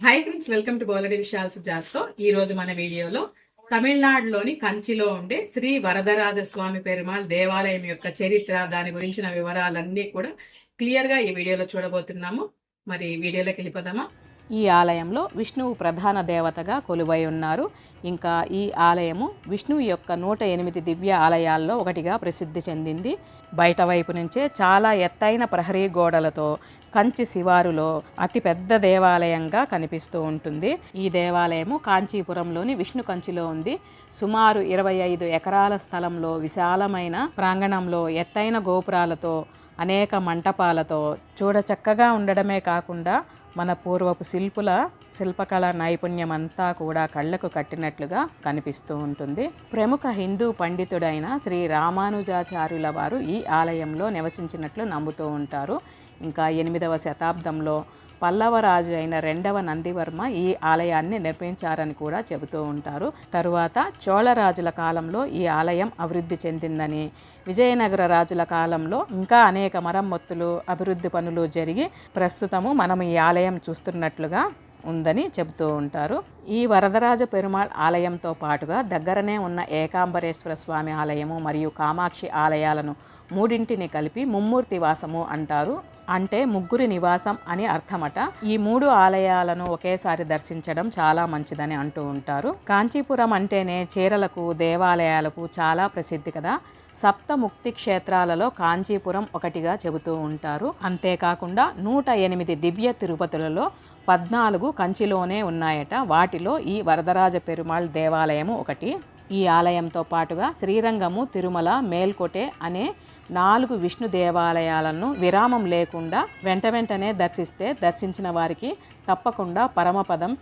Hi friends welcome to బోలడి విషయాల సుజాత్తో ఈ రోజు మన వీడియోలో తమిళనాడులోని కంచిలో ఉండే శ్రీ వరదరాజ స్వామి పెరుమాల్ దేవాలయం యొక్క చరిత్ర దాని గురించిన వివరాలన్నీ కూడా క్లియర్గా ఈ వీడియోలో చూడబోతున్నాము. మరి వీడియోలోకి వెళ్ళిపోదామా? ఈ ఆలయంలో విష్ణువు ప్రధాన దేవతగా కొలువై ఉన్నారు. ఇంకా ఈ ఆలయము విష్ణువు యొక్క నూట ఎనిమిది దివ్య ఆలయాల్లో ఒకటిగా ప్రసిద్ధి చెందింది. బయట వైపు నుంచే చాలా ఎత్తైన ప్రహరీ గోడలతో కంచి శివారులో అతిపెద్ద దేవాలయంగా కనిపిస్తూ ఉంటుంది. ఈ దేవాలయము కాంచీపురంలోని విష్ణు కంచిలో ఉంది. సుమారు ఇరవై ఐదు ఎకరాల స్థలంలో విశాలమైన ప్రాంగణంలో ఎత్తైన గోపురాలతో అనేక మంటపాలతో చూడచక్కగా ఉండడమే కాకుండా మన పూర్వపు శిల్పుల శిల్పకళ నైపుణ్యం అంతా కూడా కళ్ళకు కట్టినట్లుగా కనిపిస్తూ ఉంటుంది. ప్రముఖ హిందూ పండితుడైన శ్రీ రామానుజాచార్యుల వారు ఈ ఆలయంలో నివసించినట్లు నమ్ముతూ ఉంటారు. ఇంకా ఎనిమిదవ శతాబ్దంలో పల్లవరాజు అయిన రెండవ నందివర్మ ఈ ఆలయాన్ని నిర్మించారని కూడా చెబుతూ ఉంటారు. తరువాత చోళరాజుల కాలంలో ఈ ఆలయం అభివృద్ధి చెందిందని విజయనగర రాజుల కాలంలో ఇంకా అనేక మరమ్మత్తులు అభివృద్ధి పనులు జరిగి ప్రస్తుతము మనం ఈ ఆలయం చూస్తున్నట్లుగా ఉందని చెబుతూ ఉంటారు. ఈ వరదరాజ పెరుమాళ్ ఆలయంతో పాటుగా దగ్గరనే ఉన్న ఏకాంబరేశ్వర స్వామి ఆలయము మరియు కామాక్షి ఆలయాలను మూడింటిని కలిపి ముమ్మూర్తి వాసము అంటారు. అంటే ముగ్గురి నివాసం అని అర్థమట. ఈ మూడు ఆలయాలను ఒకేసారి దర్శించడం చాలా మంచిదని అంటూ ఉంటారు. కాంచీపురం అంటేనే చీరలకు దేవాలయాలకు చాలా ప్రసిద్ధి కదా. సప్త ముక్తి క్షేత్రాలలో కాంచీపురం ఒకటిగా చెబుతూ ఉంటారు. అంతేకాకుండా నూట ఎనిమిది దివ్య తిరుపతులలో పద్నాలుగు కంచిలోనే ఉన్నాయట. వాటిలో ఈ వరదరాజ పెరుమాళ్ దేవాలయము ఒకటి. ఈ ఆలయంతో పాటుగా శ్రీరంగము తిరుమల మేల్కోటే అనే నాలుగు విష్ణు దేవాలయాలను విరామం లేకుండా వెంట వెంటనే దర్శిస్తే దర్శించిన వారికి తప్పకుండా పరమపదం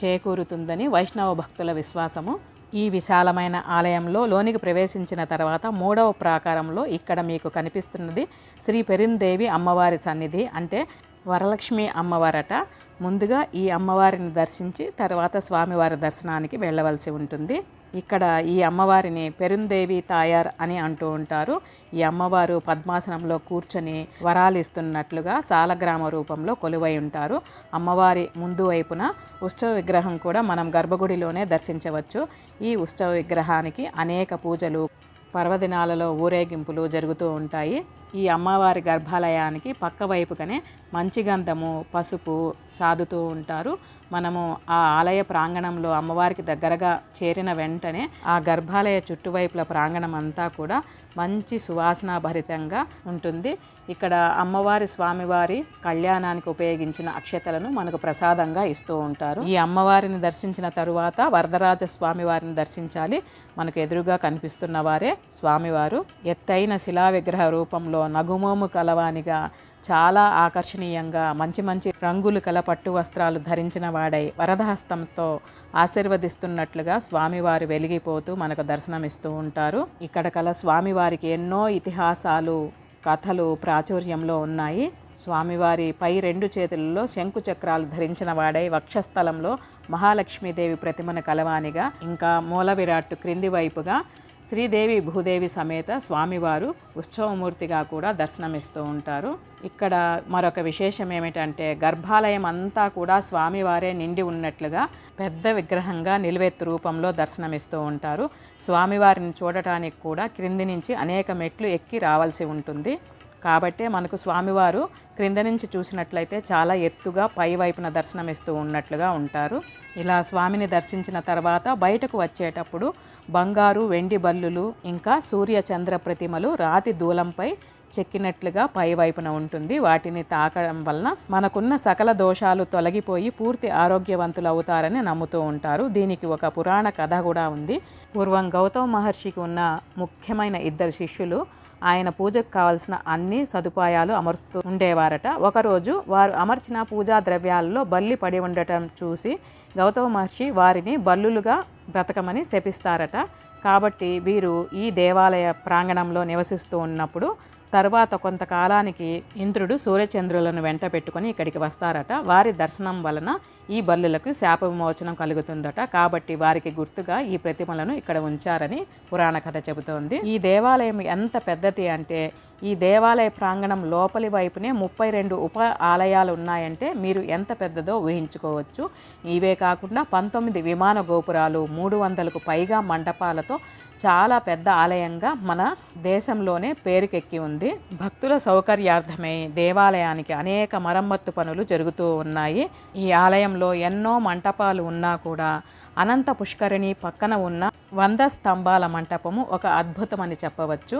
చేకూరుతుందని వైష్ణవ భక్తుల విశ్వాసము. ఈ విశాలమైన ఆలయంలో లోనికి ప్రవేశించిన తర్వాత మూడవ ప్రాకారంలో ఇక్కడ మీకు కనిపిస్తున్నది శ్రీ పెరిందేవి అమ్మవారి సన్నిధి. అంటే వరలక్ష్మి అమ్మవారట. ముందుగా ఈ అమ్మవారిని దర్శించి తర్వాత స్వామివారి దర్శనానికి వెళ్ళవలసి ఉంటుంది. ఇక్కడ ఈ అమ్మవారిని పెరుందేవి తాయార్ అని అంటూ ఉంటారు. ఈ అమ్మవారు పద్మాసనంలో కూర్చొని వరాలిస్తున్నట్లుగా సాలగ్రామ రూపంలో కొలువై ఉంటారు. అమ్మవారి ముందు వైపున ఉత్సవ విగ్రహం కూడా మనం గర్భగుడిలోనే దర్శించవచ్చు. ఈ ఉత్సవ విగ్రహానికి అనేక పూజలు పర్వదినాలలో ఊరేగింపులు జరుగుతూ ఉంటాయి. ఈ అమ్మవారి గర్భాలయానికి పక్క వైపుగానే మంచి గంధము పసుపు సాదుతూ ఉంటారు. మనము ఆ ఆలయ ప్రాంగణంలో అమ్మవారికి దగ్గరగా చేరిన వెంటనే ఆ గర్భాలయ చుట్టువైపుల ప్రాంగణం అంతా కూడా మంచి సువాసన భరితంగా ఉంటుంది. ఇక్కడ అమ్మవారి స్వామివారి కళ్యాణానికి ఉపయోగించిన అక్షతలను మనకు ప్రసాదంగా ఇస్తూ ఉంటారు. ఈ అమ్మవారిని దర్శించిన తరువాత వరదరాజ స్వామివారిని దర్శించాలి. మనకు ఎదురుగా కనిపిస్తున్న వారే స్వామివారు. ఎత్తైన శిలా విగ్రహ రూపంలో నగుమోము కలవానిగా చాలా ఆకర్షణీయంగా మంచి మంచి రంగులు కల పట్టు వస్త్రాలు ధరించిన వాడై వరదహస్తంతో ఆశీర్వదిస్తున్నట్లుగా స్వామివారు వెలిగిపోతూ మనకు దర్శనమిస్తూ ఉంటారు. ఇక్కడ కల స్వామివారికి ఎన్నో ఇతిహాసాలు కథలు ప్రాచుర్యంలో ఉన్నాయి. స్వామివారి పై రెండు చేతులలో శంకు చక్రాలు ధరించిన వాడై వక్షస్థలంలో మహాలక్ష్మీదేవి ప్రతిమను కలవానిగా ఇంకా మూల విరాట్టు క్రింది వైపుగా శ్రీదేవి భూదేవి సమేత స్వామివారు ఉత్సవమూర్తిగా కూడా దర్శనమిస్తూ ఉంటారు. ఇక్కడ మరొక విశేషం ఏమిటంటే గర్భాలయం అంతా కూడా స్వామివారే నిండి ఉన్నట్లుగా పెద్ద విగ్రహంగా నిలువెత్తు రూపంలో దర్శనమిస్తూ ఉంటారు. స్వామివారిని చూడటానికి కూడా క్రింది నుంచి అనేక మెట్లు ఎక్కి రావాల్సి ఉంటుంది. కాబట్టే మనకు స్వామివారు క్రింద నుంచి చూసినట్లయితే చాలా ఎత్తుగా పై వైపున దర్శనమిస్తూ ఉన్నట్లుగా ఉంటారు. ఇలా స్వామిని దర్శించిన తర్వాత బయటకు వచ్చేటప్పుడు బంగారు వెండి బల్లులు ఇంకా సూర్య చంద్ర ప్రతిమలు రాతి దూలంపై చెక్కినట్లుగా పై వైపున ఉంటుంది. వాటిని తాకడం వలన మనకున్న సకల దోషాలు తొలగిపోయి పూర్తి ఆరోగ్యవంతులు అవుతారని నమ్ముతూ ఉంటారు. దీనికి ఒక పురాణ కథ కూడా ఉంది. పూర్వం గౌతమ మహర్షికి ఉన్న ముఖ్యమైన ఇద్దరు శిష్యులు ఆయన పూజకు కావలసిన అన్ని సదుపాయాలు అమరుస్తూ ఉండేవారట. ఒకరోజు వారు అమర్చిన పూజా ద్రవ్యాలలో బల్లి పడి ఉండటం చూసి గౌతమ మహర్షి వారిని బల్లులుగా బ్రతకమని శపిస్తారట. కాబట్టి వీరు ఈ దేవాలయ ప్రాంగణంలో నివసిస్తూ ఉన్నప్పుడు తర్వాత కొంతకాలానికి ఇంద్రుడు సూర్యచంద్రులను వెంట పెట్టుకొని ఇక్కడికి వస్తారట. వారి దర్శనం వలన ఈ బల్లులకు శాప విమోచనం కలుగుతుందట. కాబట్టి వారికి గుర్తుగా ఈ ప్రతిమలను ఇక్కడ ఉంచారని పురాణ కథ చెబుతోంది. ఈ దేవాలయం ఎంత పెద్దది అంటే ఈ దేవాలయ ప్రాంగణం లోపలి వైపునే ముప్పై రెండు ఉప ఆలయాలు ఉన్నాయంటే మీరు ఎంత పెద్దదో ఊహించుకోవచ్చు. ఇవే కాకుండా పంతొమ్మిది విమాన గోపురాలు మూడు వందలకు పైగా మండపాలతో చాలా పెద్ద ఆలయంగా మన దేశంలోనే పేరుకెక్కి ఉంది. భక్తుల సౌకర్యార్థమై దేవాలయానికి అనేక మరమ్మత్తు పనులు జరుగుతూ ఉన్నాయి. ఈ ఆలయంలో ఎన్నో మంటపాలు ఉన్నా కూడా అనంత పుష్కరిణి పక్కన ఉన్న వంద స్తంభాల మంటపము ఒక అద్భుతమని చెప్పవచ్చు.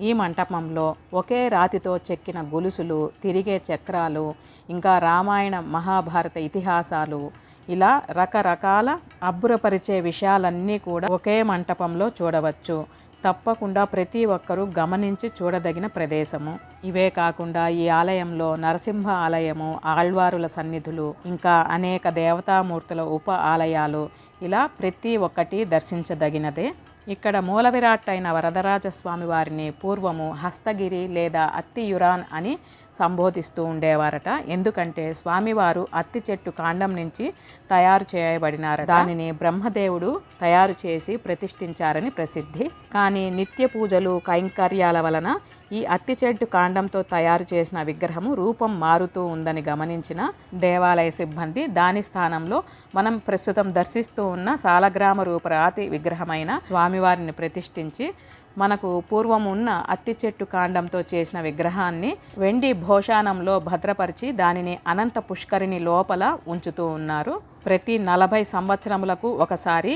ఈ మంటపంలో ఒకే రాతితో చెక్కిన గొలుసులు తిరిగే చక్రాలు ఇంకా రామాయణ మహాభారత ఇతిహాసాలు ఇలా రకరకాల అబ్బురపరిచే విషయాలన్నీ కూడా ఒకే మంటపంలో చూడవచ్చు. తప్పకుండా ప్రతి ఒక్కరూ గమనించి చూడదగిన ప్రదేశము. ఇవే కాకుండా ఈ ఆలయంలో నరసింహ ఆలయము ఆళ్వారుల సన్నిధులు ఇంకా అనేక దేవతామూర్తుల ఉప ఆలయాలు ఇలా ప్రతి ఒక్కటి దర్శించదగినదే. ఇక్కడ మూల విరాట్ అయిన వరదరాజ స్వామి వారిని పూర్వము హస్తగిరి లేదా అత్తి యురాన్ అని సంబోధిస్తూ ఉండేవారట. ఎందుకంటే స్వామివారు అత్తి చెట్టు కాండం నుంచి తయారు చేయబడినారు దానిని బ్రహ్మదేవుడు తయారు చేసి ప్రతిష్ఠించారని ప్రసిద్ధి. కానీ నిత్య పూజలు కైంకర్యాల వలన ఈ అత్తి చెట్టు కాండంతో తయారు చేసిన విగ్రహము రూపం మారుతూ ఉందని గమనించిన దేవాలయ సిబ్బంది దాని స్థానంలో మనం ప్రస్తుతం దర్శిస్తూ ఉన్న సాలగ్రామ రూపరాతి విగ్రహమైన స్వామి స్వామివారిని ప్రతిష్ఠించి మనకు పూర్వం ఉన్న అత్తి చెట్టు కాండంతో చేసిన విగ్రహాన్ని వెండి భోషానంలో భద్రపరిచి దానిని అనంత పుష్కరిణి లోపల ఉంచుతూ ఉన్నారు. ప్రతి నలభై సంవత్సరములకు ఒకసారి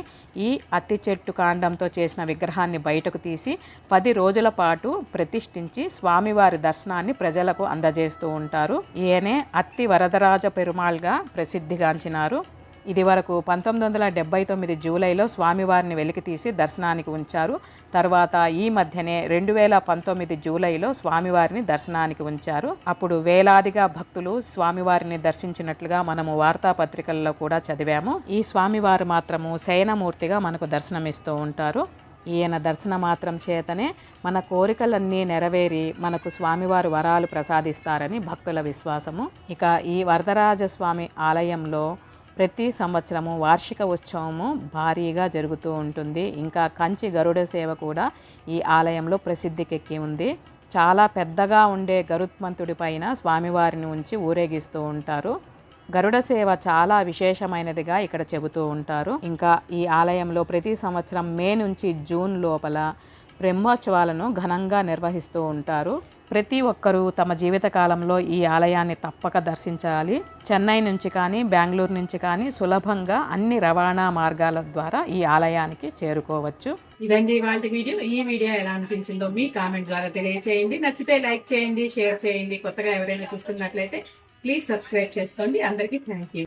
ఈ అత్తి చెట్టు కాండంతో చేసిన విగ్రహాన్ని బయటకు తీసి పది రోజుల పాటు ప్రతిష్ఠించి స్వామివారి దర్శనాన్ని ప్రజలకు అందజేస్తూ ఉంటారు. ఈయనే అత్తి వరదరాజ పెరుమాళ్గా ప్రసిద్ధిగాంచినారు. ఇది వరకు పంతొమ్మిది వందల డెబ్బై తొమ్మిది జూలైలో స్వామివారిని వెలికితీసి దర్శనానికి ఉంచారు. తర్వాత ఈ మధ్యనే రెండు వేల పంతొమ్మిది జూలైలో స్వామివారిని దర్శనానికి ఉంచారు. అప్పుడు వేలాదిగా భక్తులు స్వామివారిని దర్శించినట్లుగా మనము వార్తాపత్రికల్లో కూడా చదివాము. ఈ స్వామివారు మాత్రము శయనమూర్తిగా మనకు దర్శనమిస్తూ ఉంటారు. ఈయన దర్శన మాత్రం చేతనే మన కోరికలన్నీ నెరవేరి మనకు స్వామివారు వరాలు ప్రసాదిస్తారని భక్తుల విశ్వాసము. ఇక ఈ వరదరాజ స్వామి ఆలయంలో ప్రతి సంవత్సరము వార్షిక ఉత్సవము భారీగా జరుగుతూ ఉంటుంది. ఇంకా కంచి గరుడ సేవ కూడా ఈ ఆలయంలో ప్రసిద్ధికెక్కి ఉంది. చాలా పెద్దగా ఉండే గరుత్మంతుడి పైన స్వామివారిని ఉంచి ఊరేగిస్తూ ఉంటారు. గరుడ సేవ చాలా విశేషమైనదిగా ఇక్కడ చెబుతూ ఉంటారు. ఇంకా ఈ ఆలయంలో ప్రతి సంవత్సరం మే నుంచి జూన్ లోపల బ్రహ్మోత్సవాలను ఘనంగా నిర్వహిస్తూ ఉంటారు. ప్రతి ఒక్కరూ తమ జీవితకాలంలో ఈ ఆలయాన్ని తప్పక దర్శించాలి. చెన్నై నుంచి కానీ బెంగళూరు నుంచి కానీ సులభంగా అన్ని రవాణా మార్గాల ద్వారా ఈ ఆలయానికి చేరుకోవచ్చు. ఇదండి ఇవాళ వీడియో. ఈ వీడియో ఎలా అనిపించిందో మీ కామెంట్ ద్వారా తెలియచేయండి. నచ్చితే లైక్ చేయండి షేర్ చేయండి. కొత్తగా ఎవరైనా చూస్తున్నట్లయితే ప్లీజ్ సబ్స్క్రైబ్ చేసుకోండి. అందరికీ థ్యాంక్ యూ.